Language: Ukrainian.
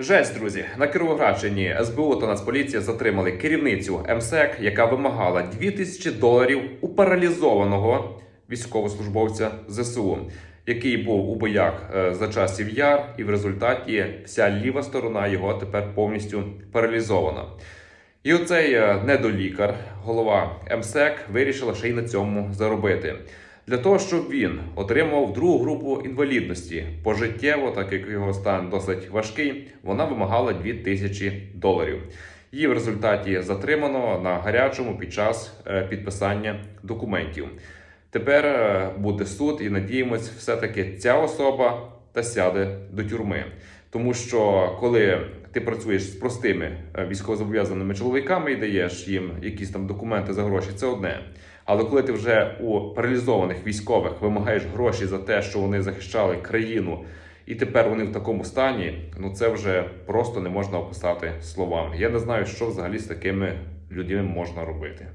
Жесть, друзі, на Кіровоградщині СБУ та Нацполіція затримали керівницю МСЕК, яка вимагала 2000 доларів у паралізованого військовослужбовця ЗСУ, який був у боях е, за часів яр, і в результаті вся ліва сторона його тепер повністю паралізована. І оцей е, недолікар, голова МСЕК, вирішила ще й на цьому заробити. Для того, щоб він отримав другу групу інвалідності пожиттєво, так як його стан досить важкий, вона вимагала 2000 доларів. Її в результаті затримано на гарячому під час е, підписання документів. Тепер е, буде суд, і надіємось, все-таки ця особа та сяде до тюрми. Тому що коли ти працюєш з простими е, військовозобов'язаними чоловіками і даєш їм якісь там документи за гроші, це одне. Але коли ти вже у паралізованих військових вимагаєш гроші за те, що вони захищали країну, і тепер вони в такому стані, ну це вже просто не можна описати словами. Я не знаю, що взагалі з такими людьми можна робити.